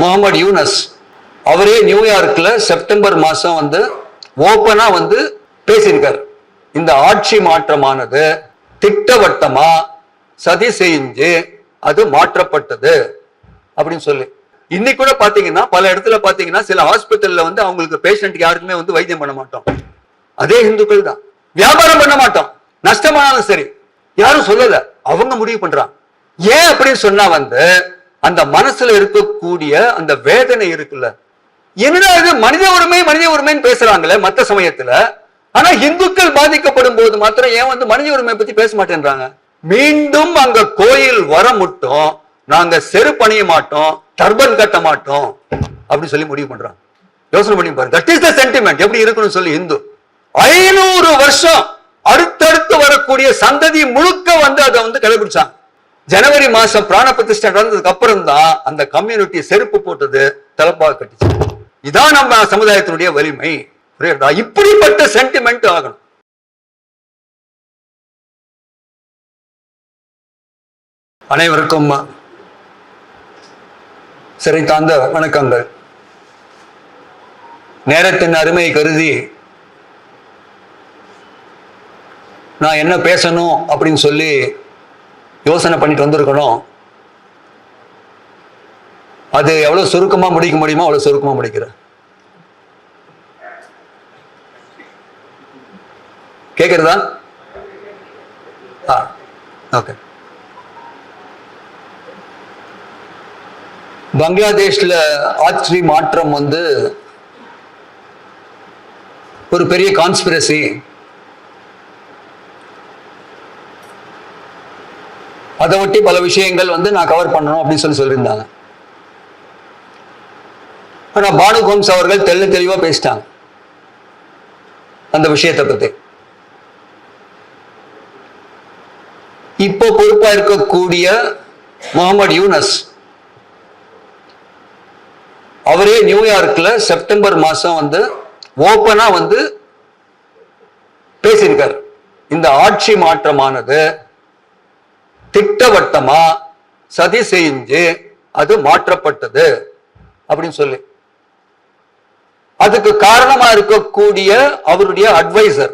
முகமது யூனஸ். அவரே நியூயார்க்கில் செப்டம்பர் மாதம் வந்து ஓப்பனாக வந்து பேசியிருக்கார். இந்த ஆட்சி மாற்றமானது திட்டவட்டமாக சதி செஞ்சு அது மாற்றப்பட்டது அப்படின்னு சொல்லி. இன்னைக்கு கூட பாத்தீங்கன்னா பல இடத்துல பாத்தீங்கன்னா சில ஹாஸ்பிட்டல்ல வந்து அவங்களுக்கு பேஷண்ட் யாருக்குமே வந்து வைத்தியம் பண்ண மாட்டோம். அதே இந்துக்கள் தான். வியாபாரம் பண்ண மாட்டோம். நஷ்டமானாலும் சரி. யாரும் சொல்லல. அவங்க முடிவு பண்றாங்க. ஏன் அப்படின்னு சொன்னா வந்து அந்த மனசுல இருக்கக்கூடிய அந்த வேதனை இருக்குல்ல. என்னடா இது? மனித உரிமை மனித உரிமைன்னு பேசுறாங்களே மற்ற சமயத்துல. ஆனா இந்துக்கள் பாதிக்கப்படும் போது மாத்திரம் ஏன் வந்து மனித உரிமை பத்தி பேச மாட்டேன்றாங்க? மீண்டும் அங்க கோயில் வர மட்டும் நாங்க செருப்பணிய மாட்டோம் டர்பன் கட்ட மாட்டோம் அப்படின்னு சொல்லி முடிவு பண்றாங்க. யோசனை பண்ணி பாருங்க. தட் இஸ் த சென்டிமெண்ட் எப்படி இருக்கணும்னு சொல்லி இந்து. ஐநூறு வருஷம் அடுத்தடுத்து வரக்கூடிய சந்ததி முழுக்க வந்து அதை வந்து கடைபிடிச்சாங்க. ஜனவரி மாசம் பிராண பிரதிஷ்டை நடந்ததுக்கு அப்புறம் தான் அந்த கம்யூனிட்டி செருப்பு போட்டது தலப்பாக கட்டிச்சு. இதான் நம்ம சமுதாயத்தினுடைய வலிமை. புரியுறதா இப்படிப்பட்ட சென்டிமெண்ட் ஆகணும். அனைவருக்கும் சிறை தாழ்ந்த வணக்கங்கள். நேரத்தின் அருமை கருதி நான் என்ன பேசணும் அப்படின்னு சொல்லி யோசனை பண்ணிட்டு வந்திருக்கணும். அது எவ்வளவு சுருக்கமா முடிக்க முடியுமோ அவ்வளவு சுருக்கமா முடிக்கிறேன் கேக்குறதா? ஆ ஓகே பங்களாதேஷ்ல ஆட்சி மாற்றம் வந்து ஒரு பெரிய கான்ஸ்பிரசி அதை ஒட்டி பல விஷயங்கள் வந்து நான் கவர் பண்ணணும் அப்படின்னு சொல்லி சொல்லியிருந்தாங்க. ஆனா பானு கோம்ஸ் அவர்கள் தெள்ள தெளிவா பேசிட்டாங்க. அந்த விஷயத்தை பத்தி. இப்போ பொறுப்பா இருக்கக்கூடிய முகமது யூனஸ் அவரே நியூயார்க்ல செப்டம்பர் மாசம் வந்து ஓப்பனாக வந்து பேசியிருக்கார். இந்த ஆட்சி மாற்றமானது திட்டவட்டமா சதி செஞ்சு அது மாற்றப்பட்டது அப்படின்னு சொல்லி. அதுக்கு காரணமா இருக்கக்கூடிய அவருடைய அட்வைசர்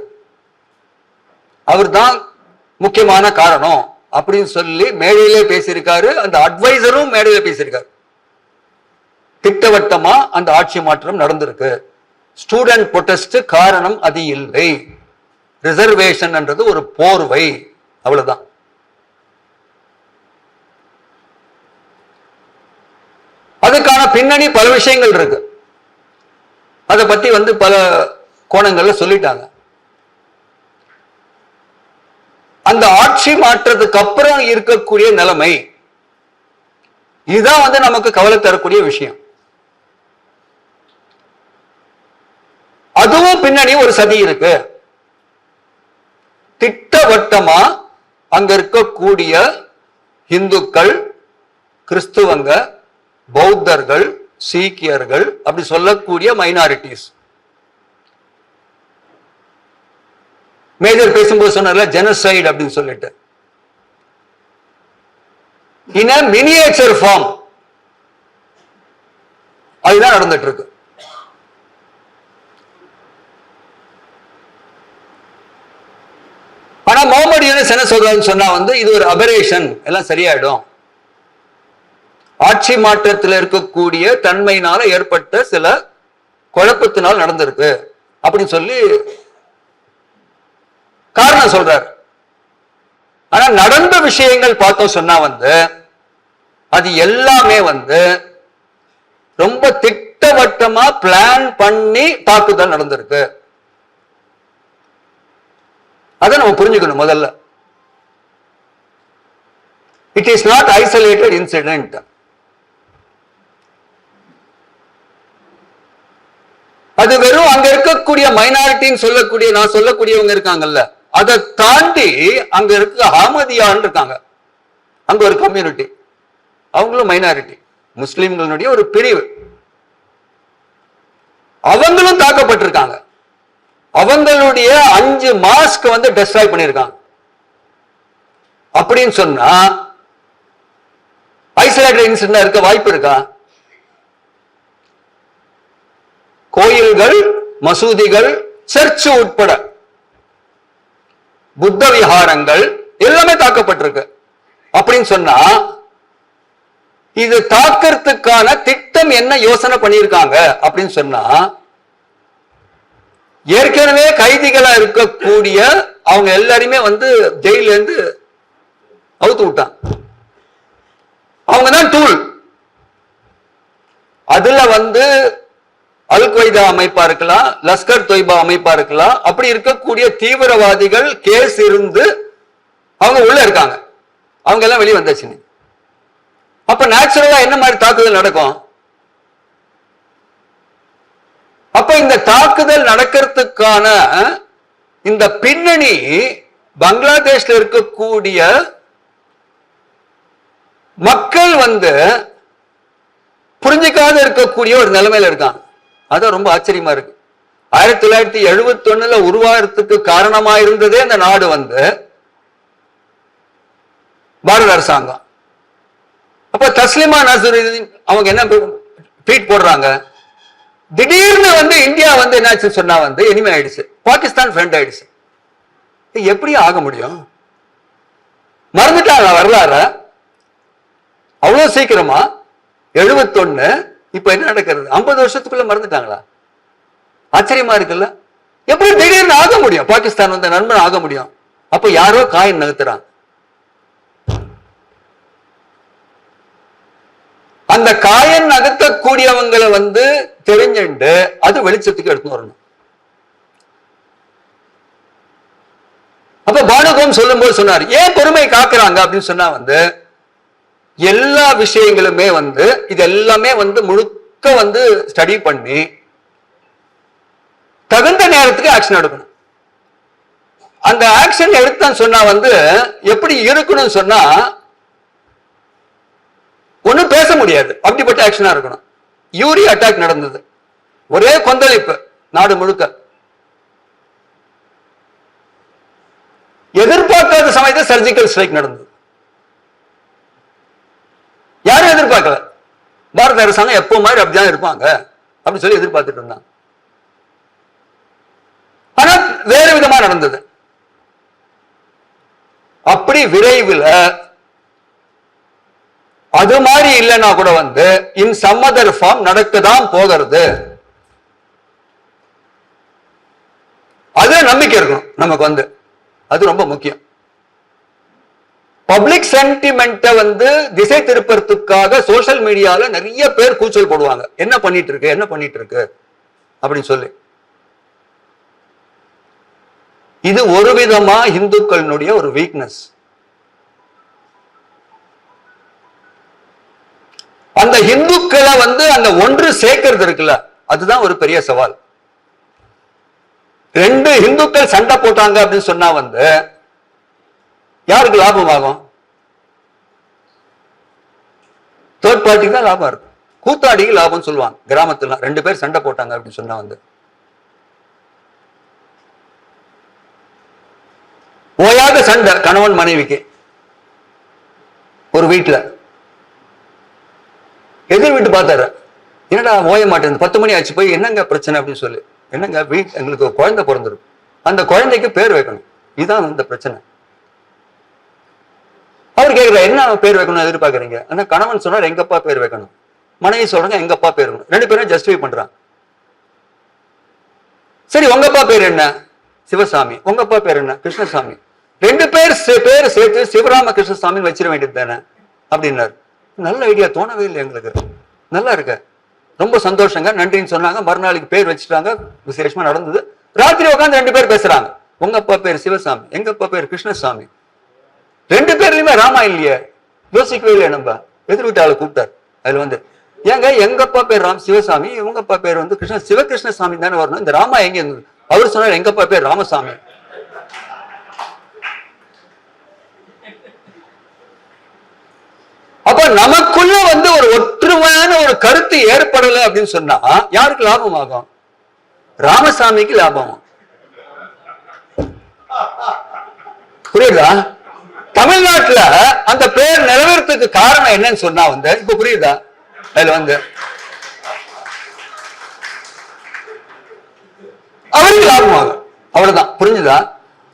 அவர்தான் முக்கியமான காரணம் அப்படின்னு சொல்லி மேடையிலே பேசியிருக்காரு. அந்த அட்வைசரும் மேடையில பேசியிருக்காரு. திட்டவட்டமா அந்த ஆட்சி மாற்றம் நடந்திருக்கு. ஸ்டூடெண்ட் protest காரணம் அது இல்லை. ரிசர்வேஷன் என்றது ஒரு போர்வை. அவ்வளவுதான். அதுக்கான பின்னணி பல விஷயங்கள் இருக்கு. அதை பத்தி வந்து பல கோணங்கள்ல சொல்லிட்டாங்க. அந்த ஆட்சி மாற்றத்துக்கு அப்புறம் இருக்கக்கூடிய நிலைமை இதுதான் வந்து நமக்கு கவலை தரக்கூடிய விஷயம். அதுவும் பின்னணி ஒரு சதி இருக்கு. திட்டவட்டமா அங்க இருக்கக்கூடிய இந்துக்கள் கிறிஸ்துவங்க பௌத்தர்கள் சீக்கியர்கள் அப்படி சொல்லக்கூடிய மைனாரிட்டிஸ் மேஜர் பேசும்போது சொன்னார்ல ஜெனசைடு அப்படின்னு சொல்லிட்டு. இன் மினியேச்சர் ஃபார்ம் அதுதான் நடந்துட்டு இருக்கு ஆனா முகமது என்ன சொல்றாருன்னு சொன்னா வந்து இது ஒரு அபரேஷன் எல்லாம் சரியாயிடும். ஆட்சி மாற்றத்தில் இருக்கக்கூடிய தன்மையினால ஏற்பட்ட சில குழப்பத்தினால் நடந்திருக்கு அப்படின்னு சொல்லி காரணம் சொல்றார். ஆனா நடந்த விஷயங்கள் பார்த்தோம் சொன்னா வந்து அது எல்லாமே வந்து ரொம்ப திட்டவட்டமா பிளான் பண்ணி தாக்குதல் நடந்திருக்கு. அதை நம்ம புரிஞ்சுக்கணும் முதல்ல. It is not isolated incident அது வெறும் அங்க இருக்கக்கூடிய மைனாரிட்டின்னு சொல்லக்கூடிய நான் சொல்லக்கூடியவங்க இருக்காங்கல்ல. அதை தாண்டி அங்க இருக்க அகமதியான்னு இருக்காங்க. அங்க ஒரு கம்யூனிட்டி அவங்களும் மைனாரிட்டி முஸ்லிம்களுடைய ஒரு பிரிவு. அவங்களும் தாக்கப்பட்டிருக்காங்க. அவங்களுடைய அஞ்சு மாஸ்க் வந்து டெஸ்ட்ராய் பண்ணியிருக்காங்க. அப்படின்னு சொன்னா ஐசோலேட்டட் இன்சிடென்ட் இருக்க வாய்ப்பு இருக்கா? கோயில்கள் மசூதிகள் சர்ச்சு உட்பட புத்த விஹாரங்கள் எல்லாமே தாக்கப்பட்டிருக்கு. அப்படின்னு சொன்னா இது தாக்கறதுக்கான திட்டம் என்ன யோசனை பண்ணியிருக்காங்க அப்படின்னு சொன்னா ஏற்கனவே கைதிகளா இருக்கக்கூடிய அவங்க எல்லாரையுமே வந்து ஜெயில இருந்து அவுத்து விட்டான். அவங்க தான் டூல் அதுல வந்து அல் கொய்தா அமைப்பா இருக்கலாம் லஸ்கர் தொய்பா அமைப்பா இருக்கலாம். அப்படி இருக்கக்கூடிய தீவிரவாதிகள் கேஸ் இருந்து அவங்க உள்ள இருக்காங்க. அவங்க எல்லாம் வெளியே வந்தாச்சு அப்ப நேச்சுரலா என்ன மாதிரி தாக்குதல் நடக்கும்? அப்ப இந்த தாக்குதல் நடக்கிறதுக்கான இந்த பின்னணி பங்களாதேஷ்ல இருக்கக்கூடிய மக்கள் வந்து புரிஞ்சுக்காத இருக்கக்கூடிய ஒரு நிலைமையில இருக்காங்க. அதான் ரொம்ப ஆச்சரியமா இருக்கு. ஆயிரத்தி தொள்ளாயிரத்தி எழுபத்தி ஒண்ணுல உருவாகிறதுக்கு காரணமா இருந்ததே அந்த நாடு வந்து பாரத அரசாங்கம். அப்ப தஸ்லிமா நசருதீன் அவங்க என்ன ட்வீட் போடுறாங்க? திடீர்னு வந்து இந்தியா வந்து என்னாச்சு சொன்னா வந்து இனிமே ஆயிடுச்சு. பாகிஸ்தான் ஃப்ரெண்ட் ஆயிடுச்சு. எப்படி ஆக முடியும்? மறந்துட்டாங்க வரலாறு? அவ்வளவு சீக்கிரமா? எழுபத்தொன்னு இப்ப என்ன நடக்கிறது? ஐம்பது வருஷத்துக்குள்ள மறந்துட்டாங்களா? ஆச்சரியமா இருக்குல்ல? எப்படி திடீர்னு ஆக முடியும்? பாகிஸ்தான் வந்த நண்பன் ஆக முடியும். அப்ப யாரோ காயின் நகர்த்துறாங்க அந்த காயன் நகர்த்தக்கூடியவங்களை வந்து தெரிஞ்சுண்டு அது வெளிச்சத்துக்கு எடுத்து வரணும். அப்ப சொல்லும் போது சொன்னார் ஏன் பொறுமை காக்குறாங்க? அப்படின்னு சொன்னா வந்து எல்லா விஷயங்களுமே வந்து இது எல்லாமே வந்து முழுக்க வந்து ஸ்டடி பண்ணி தகுந்த நேரத்துக்கு ஆக்ஷன் எடுக்கணும். அந்த ஆக்ஷன் எடுத்தேன்னு சொன்னா வந்து எப்படி இருக்கணும்னு சொன்னா ஒன்றும் பேச முடியாது. அப்படிப்பட்ட ஆக்ஷனா இருக்கணும். யூரி அட்டாக் நடந்தது. ஒரே கொந்தளிப்பு நாடு முழுக்க. எதிர்பார்க்காத சமயத்தில் சர்ஜிக்கல் ஸ்ட்ரைக் நடந்தது. யாரும் எதிர்பார்க்கல. பாரத அரசாங்கம் எப்போ மாதிரி அப்படிதான் இருப்பாங்க. அப்படின்னு சொல்லி எதிர்பார்த்துட்டு இருந்தாங்க. ஆனா வேறு விதமா நடந்தது. அப்படி விரைவில் அது மாதிரி இல்லைன்னா கூட வந்து இன் சம் அதர் ஃபார்ம் நடக்கதான் போகிறது. அது நம்பிக்கை இருக்கணும் நமக்கு வந்து. அது ரொம்ப முக்கியம். பப்ளிக் சென்டிமெண்ட்டை வந்து திசை திருப்பறதுக்காக சோஷியல் மீடியால நிறைய பேர் கூச்சல் போடுவாங்க. என்ன பண்ணிட்டு இருக்கு என்ன பண்ணிட்டு இருக்கு அப்படின்னு சொல்லி. இது ஒரு விதமா இந்துக்களினுடைய ஒரு வீக்னஸ் அந்த இந்துக்களை வந்து அந்த ஒன்று சேர்க்கறது இருக்குல்ல அதுதான் ஒரு பெரிய சவால். ரெண்டு இந்துக்கள் சண்டை போட்டாங்க அப்படின்னு சொன்னா வந்து யாருக்கு லாபம் ஆகும்? தேர்ட் பார்ட்டிக்கு தான் லாபம் இருக்கும். கூத்தாடிக்கு லாபம் சொல்லுவாங்க. கிராமத்துல ரெண்டு பேர் சண்டை போட்டாங்க அப்படின்னு சொன்னா வந்து. ஓயாத சண்டை கணவன் மனைவிக்கு. ஒரு வீட்டுல எதிர் வீட்டு பார்த்தாரு. என்னடா ஓய மாட்டேன் பத்து மணி ஆச்சு போய் என்னங்க பிரச்சனை அப்படின்னு சொல்லி. என்னங்க வீட் எங்களுக்கு குழந்தை பிறந்திருக்கு. அந்த குழந்தைக்கு பேர் வைக்கணும். இதுதான் இந்த பிரச்சனை. அவர் கேட்கிறார் என்ன பேர் வைக்கணும்னு எதிர்பார்க்கறீங்க? ஆனால் கணவன் சொன்னார் எங்கப்பா பேர் வைக்கணும். மனைவி சொல்றாங்க எங்கப்பா பேர் வைக்கணும். ரெண்டு பேரும் ஜஸ்டிஃபை பண்றான் சரி உங்கப்பா பேர் என்ன? சிவசாமி. உங்கப்பா பேர் என்ன? கிருஷ்ணசாமி. ரெண்டு பேர் பேர் சேர்த்து சிவராம கிருஷ்ணசாமி வச்சிட வேண்டியது தானே? அப்படின்னாரு. நல்ல ஐடியா தோணவே இல்லை எங்களுக்கு. நல்லா இருக்க. ரொம்ப சந்தோஷங்க. நன்றின்னு சொன்னாங்க. மறுநாளைக்கு பேர் வச்சுட்டாங்க. விசேஷமா நடந்தது. ராத்திரி உட்காந்து ரெண்டு பேர் பேசுறாங்க. உங்க அப்பா பேர் சிவசாமி. எங்க அப்பா பேர் கிருஷ்ணசாமி? ரெண்டு பேர்லயுமே ராமா இல்லையே? யோசிக்கவே இல்லையா நம்ம? எதிர்கிட்ட ஆளை கூப்பிட்டார். அதுல வந்து ஏங்க எங்க அப்பா பேர் ராம் சிவசாமி இவங்க அப்பா பேர் வந்து கிருஷ்ண சிவகிருஷ்ணசாமி தானே வரணும்? இந்த ராமா எங்க இருந்தது அவர் சொன்னார் எங்க அப்பா பேர் ராமசாமி. அப்ப நமக்குள்ள வந்து ஒரு ஒற்றுமையான ஒரு கருத்து ஏற்படலை அப்படின்னு சொன்னா யாருக்கு லாபம் ஆகும்? ராமசாமிக்கு லாபம். புரியுதா? தமிழ்நாட்டுல அந்த பேர் நிறைவேறதுக்கு காரணம் என்னன்னு சொன்னா வந்து இப்ப புரியுதா? அதுல வந்து அவருக்கு லாபமாக அவ்வளவுதான். புரிஞ்சுதா?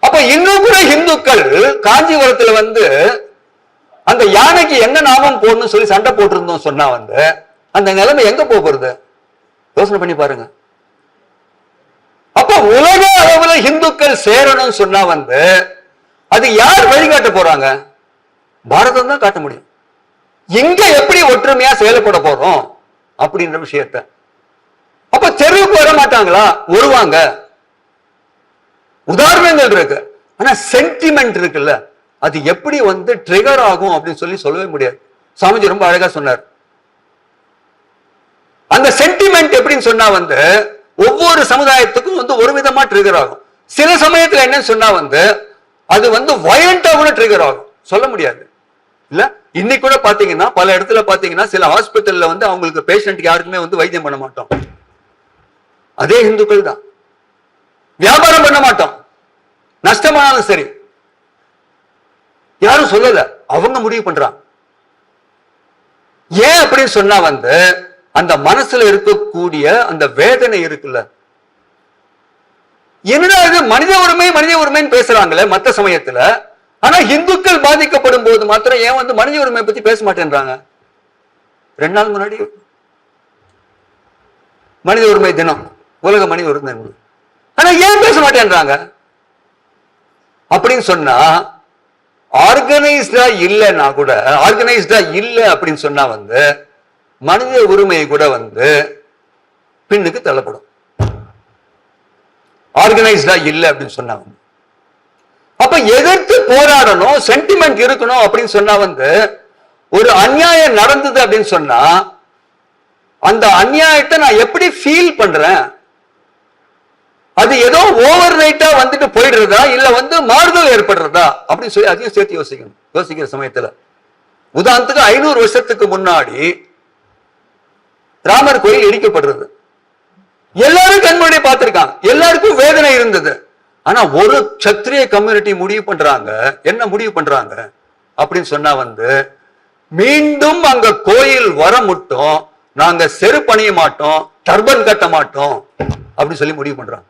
அப்ப இன்னும் கூட இந்துக்கள் காஞ்சிபுரத்துல வந்து அந்த யானைக்கு என்ன நாமம் போடணும்னு சொல்லி சண்டை போட்டிருந்தோம் சொன்னா வந்து அந்த நிலைமை எங்க போக போறது? யோசனை பண்ணி பாருங்க. அப்ப உலக அளவுல இந்துக்கள் சேரணும்னு சொன்னா வந்து அது யார் வழிகாட்ட போறாங்க? பாரதம் தான் காட்ட முடியும். எங்க எப்படி ஒற்றுமையா செயல்பட போறோம் அப்படின்ற விஷயத்த. அப்ப தெருவுக்கு வர மாட்டாங்களா? வருவாங்க. உதாரணங்கள் இருக்கு. ஆனா சென்டிமெண்ட் இருக்குல்ல. அது எப்படி வந்து ட்ரிகர் ஆகும் அப்படின்னு சொல்லி சொல்லவே முடியாது. சாமிஜி ரொம்ப அழகா சொன்னார். அந்த சென்டிமெண்ட் எப்படின்னு சொன்னா வந்து ஒவ்வொரு சமுதாயத்துக்கும் வந்து ஒரு விதமா ட்ரிகர் ஆகும். சில சமயத்துல என்னன்னு சொன்னா வந்து அது வந்து வயலண்டா கூட ட்ரிகர் ஆகும். சொல்ல முடியாது. இல்ல? இன்னைக்கு கூட பாத்தீங்கன்னா பல இடத்துல பாத்தீங்கன்னா சில ஹாஸ்பிட்டல்ல வந்து அவங்களுக்கு பேஷண்ட்க்கு யாருக்குமே வந்து வைத்தியம் பண்ண மாட்டோம். அதே இந்துக்கள் தான். வியாபாரம் பண்ண மாட்டோம். நஷ்டமானாலும் சரி. யாரும் சொல்லல. அவங்க முடிவு பண்றாங்க. ஏன் அப்படின்னு சொன்னா வந்து அந்த மனசுல இருக்கக்கூடிய அந்த வேதனை இருக்குல்ல என்னடா இது? மனித உரிமை மனித உரிமைன்னு பேசுறாங்களே மத்த சமயத்துல. ஆனா இந்துக்கள் பாதிக்கப்படும் போது மாத்திரம் ஏன் வந்து மனித உரிமை பத்தி பேச மாட்டேன்றாங்க? ரெண்டு நாள் முன்னாடி மனித உரிமை தினம் உலக மனித உரிமை ஆனா ஏன் பேச மாட்டேன்றாங்க? அப்படின்னு சொன்னா ஆர்கனைஸ்டா இல்லைன்னா கூட ஆர்கனைஸ்டா இல்லை அப்படின்னு சொன்னா வந்து மனித உரிமை கூட வந்து பின்னுக்கு தள்ளப்படும். ஆர்கனைஸ்டா இல்லை அப்படின்னு சொன்னாங்க. அப்ப எதிர்த்து போராடணும் சென்டிமெண்ட் இருக்கணும் அப்படின்னு சொன்னா வந்து ஒரு அநியாயம் நடந்தது அப்படின்னு சொன்னா அந்த அநியாயத்தை நான் எப்படி ஃபீல் பண்றேன்? அது ஏதோ ஓவர் நைட்டா வந்துட்டு போயிடுறதா? இல்ல வந்து மாறுதல் ஏற்படுறதா? அப்படின்னு சொல்லி அதையும் சேர்த்து யோசிக்கணும். யோசிக்கிற சமயத்துல. உதாரணத்துக்கு ஐநூறு வருஷத்துக்கு முன்னாடி ராமர் கோயில் இடிக்கப்படுறது. எல்லாரும் கண்முடி பார்த்திருக்காங்க. எல்லாருக்கும் வேதனை இருந்தது. ஆனா ஒரு சத்திரிய கம்யூனிட்டி முடிவு பண்றாங்க. என்ன முடிவு பண்றாங்க? அப்படின்னு சொன்னா வந்து மீண்டும் அங்க கோயில் வர மட்டும் நாங்க செருப்பணிய மாட்டோம் டர்பன் கட்ட மாட்டோம் அப்படின்னு சொல்லி முடிவு பண்றாங்க.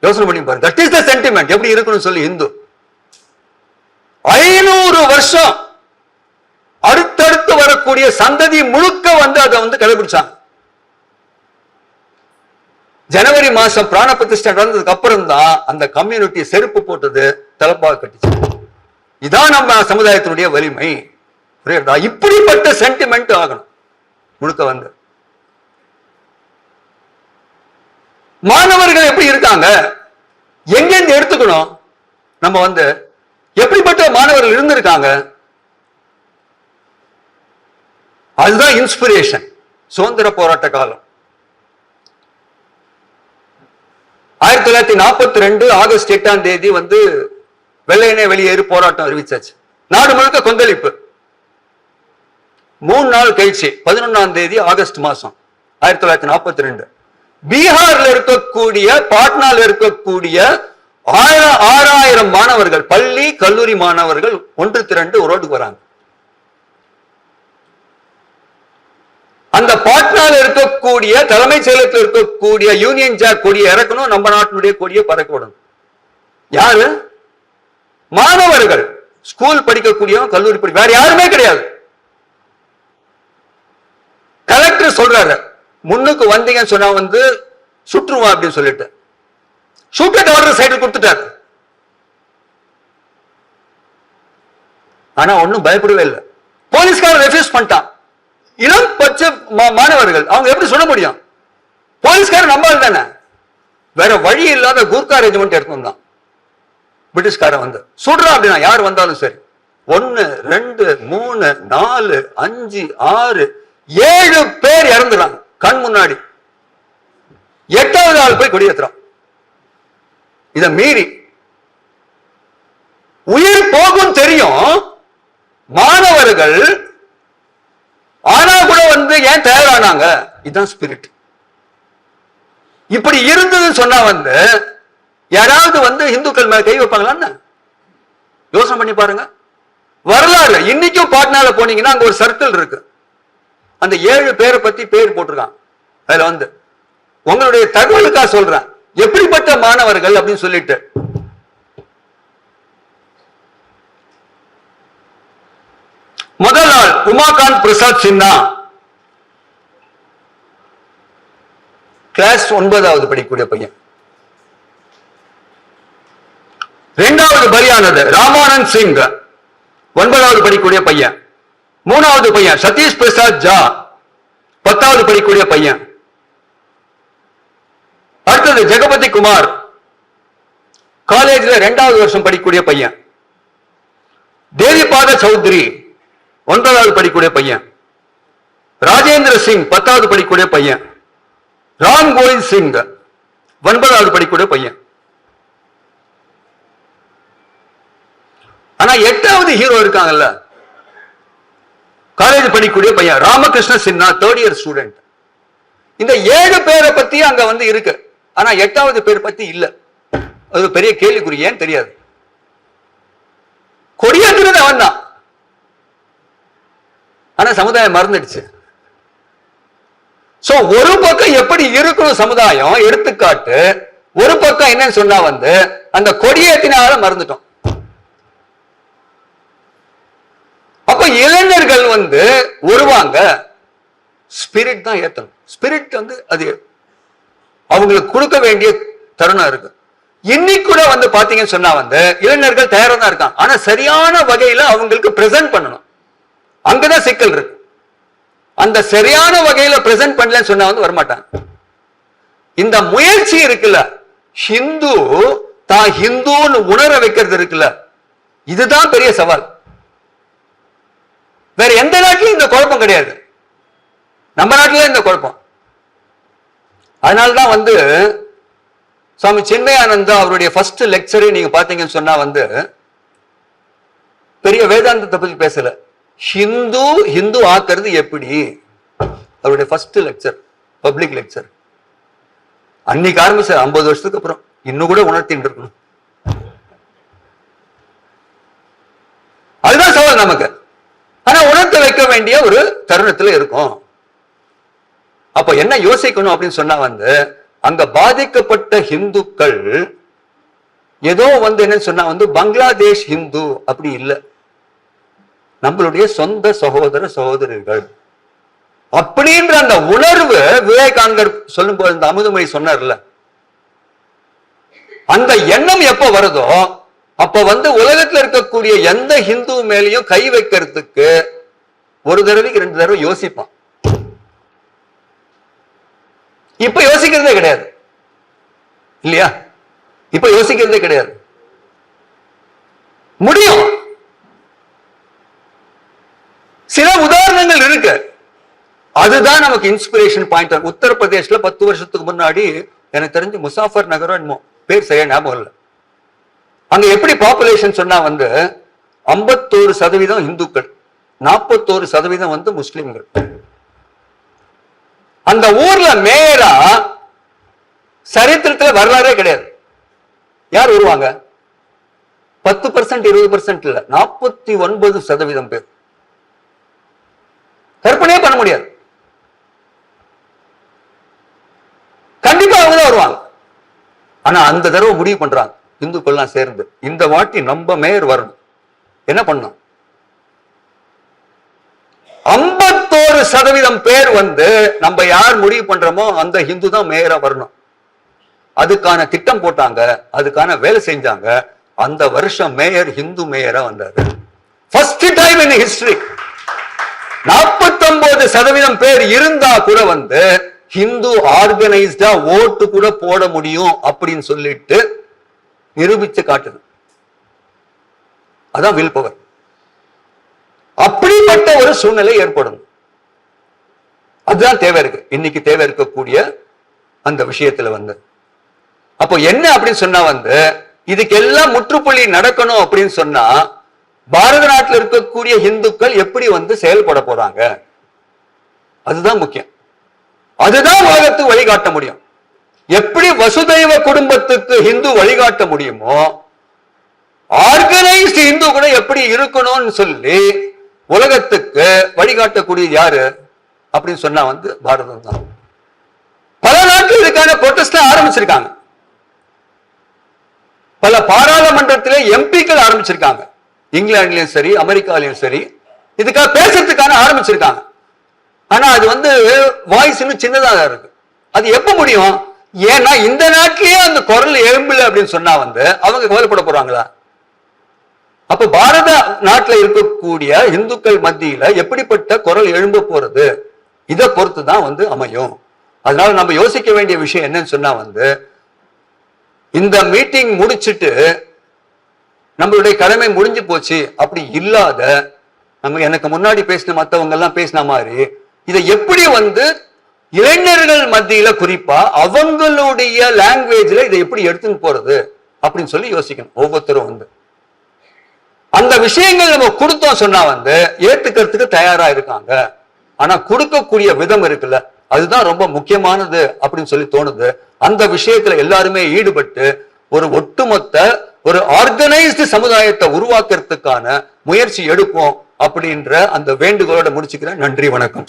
யோசனை பண்ணி பாருங்க. தட் இஸ் த சென்டிமெண்ட் எப்படி இருக்கணும்னு சொல்லி இந்து. ஐநூறு வருஷம் அடுத்தடுத்து வரக்கூடிய சந்ததி முழுக்க வந்து அதை வந்து கடைபிடிச்சாங்க. ஜனவரி மாசம் பிராண பிரதிஷ்டை நடந்ததுக்கு அப்புறம் தான் அந்த கம்யூனிட்டி செருப்பு போட்டது தலப்பாக கட்டிச்சு. இதான் நம்ம சமுதாயத்தினுடைய வலிமை. புரியுறதா இப்படிப்பட்ட சென்டிமெண்ட் ஆகணும். முழுக்க வந்து. மாணவர்கள் எப்படி இருக்காங்க? எங்கெங்க எடுத்துக்கணும்? நம்ம வந்து எப்படிப்பட்ட மாணவர்கள் இருந்திருக்காங்க? அதுதான் இன்ஸ்பிரேஷன் சுதந்திர போராட்ட காலம். ஆயிரத்தி தொள்ளாயிரத்தி நாற்பத்தி ரெண்டு ஆகஸ்ட் எட்டாம் தேதி வந்து வெள்ளையனே வெளியேறு போராட்டம் அறிவிச்சாச்சு. நாடு முழுக்க கொந்தளிப்பு. மூணு நாள் கழிச்சு பதினொன்னாம் தேதி ஆகஸ்ட் மாசம் ஆயிரத்தி தொள்ளாயிரத்தி நாற்பத்தி ரெண்டு. பீகார்ல இருக்கக்கூடிய பாட்னால இருக்கக்கூடிய ஆயிரம் ஆறாயிரம் மாணவர்கள் பள்ளி கல்லூரி மாணவர்கள் ஒன்று திரண்டு ஒரு ரோட்டுக்கு வராங்க. அந்த பாட்னால இருக்கக்கூடிய தலைமைச் செயலத்தில் இருக்கக்கூடிய யூனியன் ஜாக் கொடியை இறக்கணும் நம்ம நாட்டினுடைய கொடியை பறக்கணும் யாரு? மாணவர்கள். ஸ்கூல் படிக்கக்கூடியவங்க கல்லூரி படி வேற யாருமே கிடையாது. கலெக்டர் சொல்றாரு முன்னுக்கு வந்தீங்கன்னு சொன்னா வந்து சுற்றுவான் அப்படின்னு சொல்லிட்டு. ஷூட்டட் ஆர்டர் சைடு கொடுத்துட்டாரு. ஆனா ஒன்னும் பயப்படவே இல்லை. போலீஸ்காரன் ரெஃப்யூஸ் பண்ணிட்டான். இளம் பச்சை மா- மாணவர்கள் அவங்க எப்படி சொல்ல முடியும்? போலீஸ்காரன் நம்பால் தானே. வேற வழி இல்லாத கூர்க்கா ரெஜிமெண்ட் எடுத்து தான். பிரிட்டிஷ்காரன் வந்து. சுடுறான் அப்படின்னா யார் வந்தாலும் சரி. ஒன்னு ரெண்டு மூணு நாலு அஞ்சு ஆறு ஏழு பேர் இறந்துறாங்க. கண் முன்னாடி. எட்டாவது ஆள் போய் கொடியேத்துறான். இத மீறி. உயிர் போகும் தெரியும் மாணவர்கள் ஏன் தயாரானாங்க இதுதான் ஸ்பிரிட் இப்படி இருந்ததுன்னு சொன்னா வந்து யாராவது வந்து இந்துக்கள் மேல கை வைப்பாங்களான்னு யோசனை பண்ணி பாருங்க. வரலாறு இன்னைக்கும் பாட்னால போனீங்கன்னா அங்க ஒரு சர்க்கிள் இருக்கு. அந்த ஏழு பேரை பத்தி பேர் போட்டிருக்கான் அதுல வந்து உங்களுடைய தகவலுக்காக சொல்றேன். எப்படிப்பட்ட மாணவர்கள் அப்படின்னு சொல்லிட்டு. முதல் ஆள் உமாகாந்த் பிரசாத் சின்னா கிளாஸ் ஒன்பதாவது படிக்கக்கூடிய பையன். இரண்டாவது பலியானது ராமானந்த் சிங். ஒன்பதாவது படிக்கக்கூடிய பையன். மூணாவது பையன் சதீஷ் பிரசாத் ஜா. பத்தாவது படிக்கக்கூடிய பையன். அடுத்தது ஜெகபதி குமார். காலேஜ்ல இரண்டாவது வருஷம் படிக்கக்கூடிய பையன். தேவிபாத சௌத்ரி ஒன்பதாவது படிக்கக்கூடிய பையன். ராஜேந்திர சிங் பத்தாவது படிக்கக்கூடிய பையன். ராம் கோவிந்த் சிங் ஒன்பதாவது படிக்கக்கூடிய பையன். ஆனா எட்டாவது ஹீரோ இருக்காங்கல்ல. காலேஜ் படிக்கக்கூடிய பையன். Ramakrishna Sinha third year student இந்த ஏழு பேரை பத்தி அங்க வந்து இருக்கு. ஆனா எட்டாவது பேர் பத்தி இல்ல. அது பெரிய கேள்விக்குறி. ஏன் தெரியாது. கொடியேற்றுறது அவன் தான் ஆனா சமுதாயம் மறந்துடுச்சு. சோ ஒரு பக்கம் எப்படி இருக்கணும் சமுதாயம் எடுத்துக்காட்டு ஒரு பக்கம் என்னன்னு சொன்னா வந்து அந்த கொடியேற்றினால மறந்துட்டோம். அப்ப இளைஞர்கள் வந்து வருவாங்க ஸ்பிரிட் தான் ஏத்தணும். ஸ்பிரிட் வந்து அது அவங்களுக்கு கொடுக்க வேண்டிய தருணம் இருக்கு. இன்னைக்கு கூட வந்து பாத்தீங்கன்னு சொன்னா வந்து இளைஞர்கள் தயாரா தான் இருக்காங்க. ஆனா சரியான வகையில அவங்களுக்கு பிரசன்ட் பண்ணணும். அங்கதான் சிக்கல் இருக்கு. அந்த சரியான வகையில பிரசன்ட் பண்ணலன்னு சொன்னா வந்து வரமாட்டாங்க இந்த முயற்சி இருக்குல்ல ஹிந்து தான் ஹிந்துன்னு உணர வைக்கிறது இருக்குல்ல இதுதான் பெரிய சவால். வேற எந்த நாட்டிலும் இந்த குழப்பம் கிடையாது. நம்ம நாட்டில இந்த குழப்பம். அதனால்தான் வந்து சுவாமி சின்மயானந்தா அவருடைய ஃபர்ஸ்ட் லெக்சரே நீங்க பாத்தீங்கன்னு சொன்னா வந்து பெரிய வேதாந்தத்தை பத்தி பேசல. ஹிந்து ஹிந்து ஆக்கிறது எப்படி? அவருடைய ஃபர்ஸ்ட் லெக்சர் பப்ளிக் லெக்சர் அன்னைக்கு ஆரம்பிச்ச ஐம்பது வருஷத்துக்கு அப்புறம். இன்னும் கூட உணர்த்தின்னு இருக்கணும். அதுதான் சவால் நமக்கு. ஆனா உணர்த்த வைக்க வேண்டிய ஒரு தருணத்துல இருக்கும். அப்ப என்ன யோசிக்கணும் அப்படின்னு சொன்னா வந்து அங்க பாதிக்கப்பட்ட ஹிந்துக்கள் ஏதோ வந்து என்ன சொன்னா வந்து பங்களாதேஷ் ஹிந்து அப்படி இல்லை. நம்மளுடைய சொந்த சகோதர சகோதரர்கள். அப்படின்ற அந்த உணர்வு விவேகானந்தர் சொல்லும்போது இந்த அமுதமொழி சொன்னார்ல. அந்த எண்ணம் எப்ப வருதோ அப்ப வந்து உலகத்துல இருக்கக்கூடிய எந்த ஹிந்து மேலையும் கை வைக்கிறதுக்கு ஒரு தடவைக்கு ரெண்டு தடவை யோசிப்பான். இப்ப யோசிக்கிறதே கிடையாது. இல்லையா? இப்ப யோசிக்கிறதே கிடையாது. முடியும் சில உதாரணங்கள் இருக்கு அதுதான் நமக்கு இன்ஸ்பிரேஷன் பாயிண்ட் உத்தரப்பிரதேஷ்ல பத்து வருஷத்துக்கு முன்னாடி எனக்கு தெரிஞ்சு முசாஃபர் நகரம் என்னமோ பேர் சரியா ஞாபகம் இல்லை. அங்க எப்படி பாப்புலேஷன் சொன்னா வந்து ஐம்பத்தோரு சதவீதம் இந்துக்கள் நாற்பத்தோரு சதவீதம் வந்து முஸ்லிம்கள். அந்த ஊர்ல மேயரா சரித்திரத்துல வரலாறே கிடையாது. யார் வருவாங்க? பத்து பர்சன்ட் இருபது பர்சன்ட் இல்ல நாற்பத்தி ஒன்பது சதவீதம் பேர். கற்பனையே பண்ண முடியாது. கண்டிப்பா அவங்க தான் வருவாங்க. ஆனா அந்த தடவை முடிவு பண்றாங்க. இந்துக்கள்லாம் சேர்ந்து. இந்த வாட்டி நம்ம மேயர் வரணும். என்ன பண்ணணும்? ஐம்பத்தோரு சதவீதம் பேர் வந்து நம்ம யார் முடிவு பண்றோமோ அந்த ஹிந்து தான் மேயரா வரணும். அதுக்கான திட்டம் போட்டாங்க. அதுக்கான வேலை செஞ்சாங்க. அந்த வருஷம் மேயர் ஹிந்து மேயரா வந்தாரு. ஃபர்ஸ்ட் டைம் இன் ஹிஸ்டரி நாற்பத்தொன்பது சதவீதம் பேர் இருந்தா கூட வந்து ஹிந்து ஆர்கனைஸ்டா ஓட்டு கூட போட முடியும் அப்படின்னு சொல்லிட்டு நிரூபிச்சு காட்டுது. அதான் வில் பவர் அப்படிப்பட்ட ஒரு சூழ்நிலை ஏற்படும். அதுதான் தேவை இருக்கு. இன்னைக்கு தேவை இருக்கக்கூடிய அந்த விஷயத்துல வந்து. அப்போ என்ன அப்படின்னு சொன்னா வந்து இதுக்கு எல்லாம் முற்றுப்புள்ளி நடக்கணும் அப்படின்னு சொன்னா பாரத நாட்டில் இருக்கக்கூடிய இந்துக்கள் எப்படி வந்து செயல்பட போறாங்க? அதுதான் முக்கியம். அதுதான் உலகத்துக்கு வழிகாட்ட முடியும். எப்படி வசுதைவ குடும்பத்துக்கு ஹிந்து வழிகாட்ட முடியுமோ ஆர்கனைஸ்ட் இந்து கூட எப்படி இருக்கணும்னு சொல்லி உலகத்துக்கு வழிகாட்டக்கூடிய யாரு? அப்படின்னு சொன்னா வந்து பாரதம் தான். பல நாட்கள் இதுக்கான ப்ரொட்டஸ்ட் ஆரம்பிச்சிருக்காங்க. பல பாராளுமன்றத்திலே எம்பிக்கள் ஆரம்பிச்சிருக்காங்க. இங்கிலாந்துலயும் சரி அமெரிக்காலையும் சரி இதுக்காக பேசுறதுக்கான ஆரம்பிச்சிருக்காங்க. ஆனா அது வந்து வாய்ஸ் இன்னும் சின்னதாக இருக்கு. அது எப்ப முடியும்? ஏன்னா இந்த நாட்டிலேயே அந்த குரல் எழும்பல அப்படின்னு சொன்னா வந்து அவங்க கவலைப்பட போறாங்களா? அப்ப பாரத நாட்டில் இருக்கக்கூடிய இந்துக்கள் மத்தியில எப்படிப்பட்ட குரல் எழும்ப போறது? இதை பொறுத்து தான் வந்து அமையும். அதனால நம்ம யோசிக்க வேண்டிய விஷயம் என்னன்னு சொன்னா வந்து இந்த மீட்டிங் முடிச்சுட்டு நம்மளுடைய கடமை முடிஞ்சு போச்சு. அப்படி இல்லாத நம்ம எனக்கு முன்னாடி பேசின மற்றவங்க எல்லாம் பேசின மாதிரி இதை எப்படி வந்து இளைஞர்கள் மத்தியில குறிப்பா அவங்களுடைய லாங்குவேஜ்ல இதை எப்படி எடுத்துன்னு போறது அப்படின்னு சொல்லி யோசிக்கணும். ஒவ்வொருத்தரும் வந்து. அந்த விஷயங்கள் நம்ம கொடுத்தோம் சொன்னா வந்து ஏத்துக்கிறதுக்கு தயாரா இருக்காங்க. ஆனா கொடுக்கக்கூடிய விதம் இருக்குல்ல அதுதான் ரொம்ப முக்கியமானது அப்படின்னு சொல்லி தோணுது. அந்த விஷயத்துல எல்லாருமே ஈடுபட்டு ஒரு ஒட்டுமொத்த ஒரு ஆர்கனைஸ்டு சமுதாயத்தை உருவாக்குறதுக்கான முயற்சி எடுப்போம் அப்படின்ற அந்த வேண்டுகோளோட முடிச்சுக்கிறேன். நன்றி வணக்கம்.